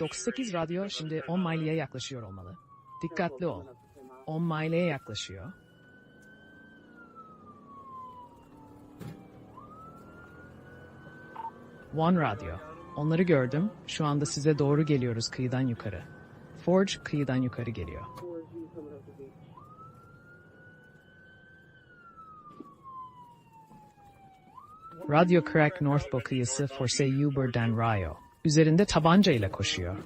98 radyo şimdi 10 mileye yaklaşıyor olmalı. Dikkatli ol. 10 mileye yaklaşıyor. One Radyo. Onları gördüm. Şu anda size doğru geliyoruz kıyıdan yukarı. Forge kıyıdan yukarı geliyor. Radyo Crack Northbow kıyısı Forse Uber'den Rio. Üzerinde tabanca ile koşuyor.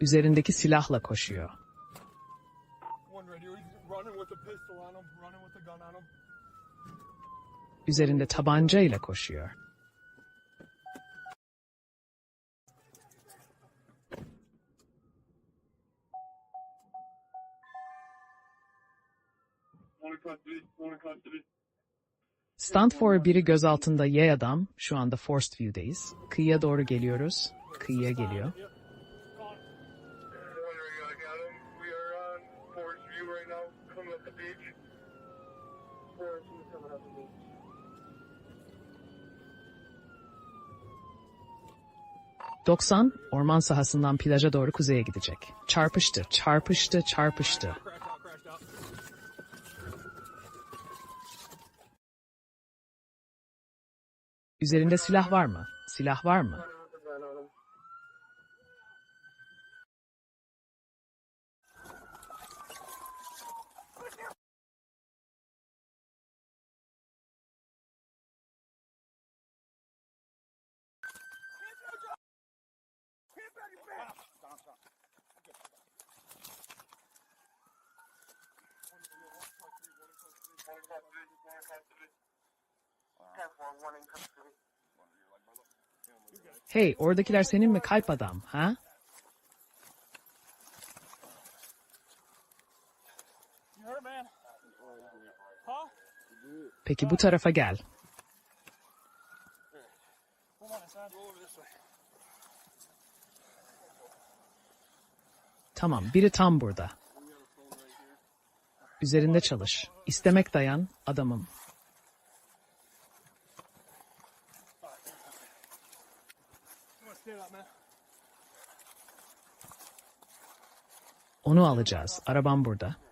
Üzerindeki silahla koşuyor. Üzerinde tabanca ile koşuyor. For biri gözaltında Y adam. Şu anda Forced View'deyiz. Kıyıya doğru geliyoruz. Kıyıya geliyor. ...90 orman sahasından plaja doğru kuzeye gidecek. Çarpıştı, çarpıştı, çarpıştı. Üzerinde silah var mı? Silah var mı? Hey, oradakiler senin mi kalp adam, ha? Peki bu tarafa gel. Tamam, biri tam burada. Üzerinde çalış. İstemek dayan, adamım. Onu alacağız. Arabam burada.